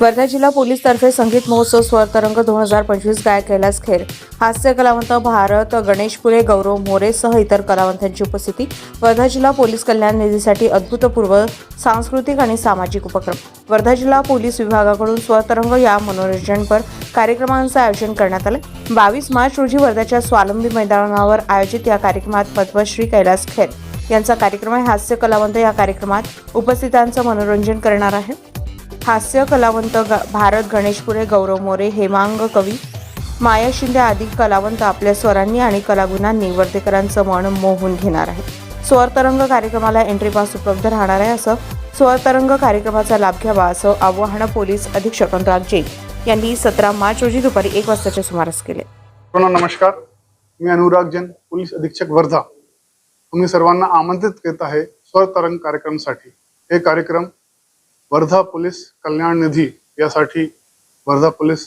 वर्धा जिल्हा पोलीस तर्फे संगीत महोत्सव स्वरतरंग दोन हजार पंचवीस गायक कैलास खेर. हास्य कलावंत भारत गणेश पुरे गौरव मोरेसह इतर कलावंतांची उपस्थिती वर्धा जिल्हा पोलीस कल्याण निधीसाठी अद्भुतपूर्व सांस्कृतिक आणि सामाजिक उपक्रम. वर्धा जिल्हा पोलीस विभागाकडून स्वरतरंग या मनोरंजनपर कार्यक्रमांचं आयोजन करण्यात आलं. बावीस मार्च रोजी वर्ध्याच्या स्वावलंबी मैदानावर आयोजित या कार्यक्रमात पद्मश्री कैलास खेर यांचा कार्यक्रम आहे. हास्य कलावंत या कार्यक्रमात उपस्थितांचं मनोरंजन करणार आहे. हास्य कलावंत ग- भारत गणेशपुरे गौरव मोरे हेमांग कवी माया शिंदे आदी कलावंत आपल्या स्वरांनी आणि कलागुणांनी वर्धेकरांचं मन मोहून घेणार आहे स्वरतरंग कार्यक्रमाला एंट्री पास उपलब्ध राहणार आहे असं स्वरतरंग कार्यक्रमाचा लाभ घ्यावा असं आवाहन पोलीस अधीक्षक अनुराग जैन यांनी सतरा मार्च रोजी दुपारी एक वाजताच्या सुमारास केले. नमस्कार. मी अनुराग जैन पोलीस अधीक्षक वर्धा. तुम्ही सर्वांना आमंत्रित करत आहे स्वरतरंग कार्यक्रमासाठी. हे कार्यक्रम वर्धा पोलीस कल्याण निधी यासाठी वर्धा पोलीस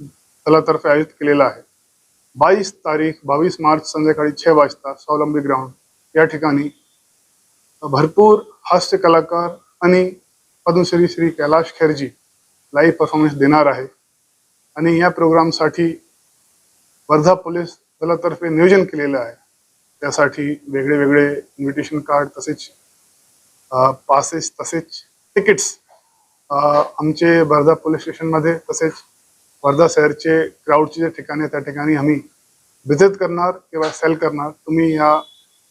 दलातर्फे आयोजित केलेला आहे. बावीस तारीख बावीस मार्च संध्याकाळी छे वाजता स्वावलंबी ग्राउंड. या ठिकाणी भरपूर हास्य कलाकार आणि पद्मश्री श्री कैलाश खेरजी लाईव्ह परफॉर्मन्स देणार आहे. आणि या प्रोग्रामसाठी वर्धा पोलीस दलातर्फे नियोजन केलेलं आहे. त्यासाठी वेगळे वेगळे इन्व्हिटेशन कार्ड तसेच पासेस तसेच तिकीट्स आमचे वर्धा पोलीस स्टेशनमध्ये तसेच वर्धा शहरचे क्राऊडचे जे ठिकाणी आहे त्या ठिकाणी आम्ही व्हिजिट करणार किंवा सेल करणार. तुम्ही या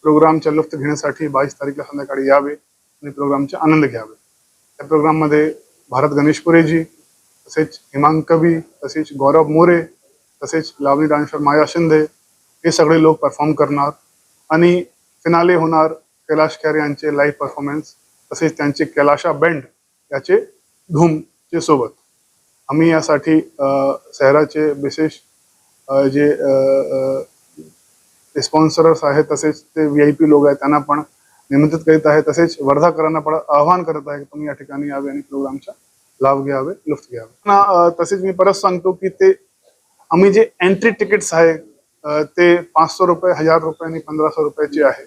प्रोग्रामच्या लुफ्त घेण्यासाठी बावीस तारीखला संध्याकाळी यावे आणि प्रोग्रामचा आनंद घ्यावे. त्या प्रोग्राममध्ये भारत गणेशपुरेजी तसेच हिमांग कवी तसेच गौरव मोरे तसेच लावणी डान्सर माया शिंदे हे सगळे लोक परफॉर्म करणार. आणि फिनाले होणार कैलाश खेर यांचे लाईव्ह परफॉर्मन्स तसेच त्यांचे कैलाशा बँड याचे धूमचे सोबत. आम्ही यासाठी शहराचे विशेष जे स्पॉन्सरर्स आहेत तसेच ते व्ही आय पी लोक आहेत त्यांना पण निमंत्रित करीत आहे तसेच वर्धाकरांना पण आवाहन करत आहे की तुम्ही या ठिकाणी यावे आणि प्रोग्रामचा लाभ घ्यावे लुफ्त घ्यावे. तसेच मी परत सांगतो की ते आम्ही जे एंट्री तिकीट्स आहे ते पाचशे रुपये हजार रुपये आणि पंधराशे रुपयाचे आहे.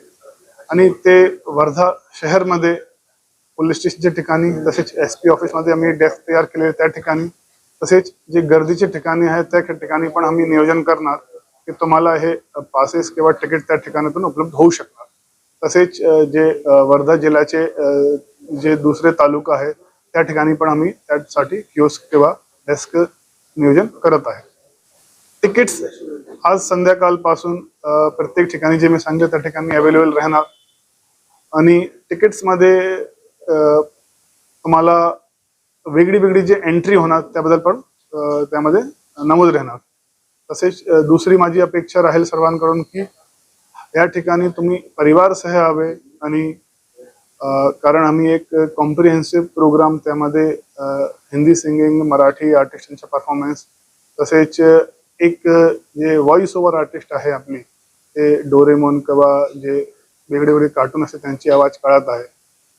आणि ते वर्धा शहरमध्ये पोलीस स्टेशनच्या ठिकाणी तसेच एस पी ऑफिसमध्ये आम्ही डेस्क तयार केले त्या ठिकाणी. तसेच जे गर्दीचे ठिकाणी आहेत त्या ठिकाणी पण आम्ही नियोजन करणार की तुम्हाला हे पासेस किंवा तिकीट त्या ठिकाणातून उपलब्ध होऊ शकणार. तसेच जे वर्धा जिल्ह्याचे जे दुसरे तालुका आहेत त्या ठिकाणी पण आम्ही त्यासाठी किओस्क किंवा डेस्क नियोजन करत आहे. तिकीट्स आज संध्याकाळपासून प्रत्येक ठिकाणी जे मी सांगितलं त्या ठिकाणी अवेलेबल राहणार. आणि तिकीट्समध्ये तुम्हाला वेगळी वेगळी जी एंट्री होणार त्याबद्दल पण त्यामध्ये नमूद राहणार. तसेच दुसरी माझी अपेक्षा राहील सर्वांकडून की या ठिकाणी तुम्ही परिवारसह हवे आणि कारण आम्ही एक कॉम्प्रिहेन्सिव्ह प्रोग्राम त्यामध्ये हिंदी सिंगिंग मराठी आर्टिस्टांचा परफॉर्मन्स तसेच एक जे व्हॉइस ओव्हर आर्टिस्ट आहे आपली ते डोरेमोन किंवा जे वेगळे वेगळे कार्टून असते त्यांची आवाज काढत आहे.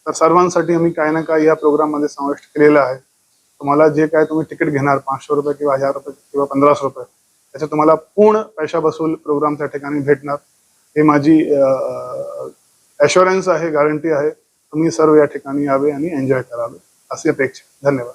तर सर्वांसाठी आम्ही काही ना काही या प्रोग्राममध्ये समाविष्ट केलेला आहे. तुम्हाला जे काय तुम्ही तिकीट घेणार पाचशे रुपये किंवा हजार रुपये किंवा पंधराशे रुपये त्याच्यात तुम्हाला पूर्ण पैशा बसूल प्रोग्राम त्या ठिकाणी भेटणार. हे माझी ॲश्युरन्स आहे गॅरंटी आहे. तुम्ही सर्व या ठिकाणी यावे आणि एन्जॉय करावे. अशी अपेक्षा. धन्यवाद.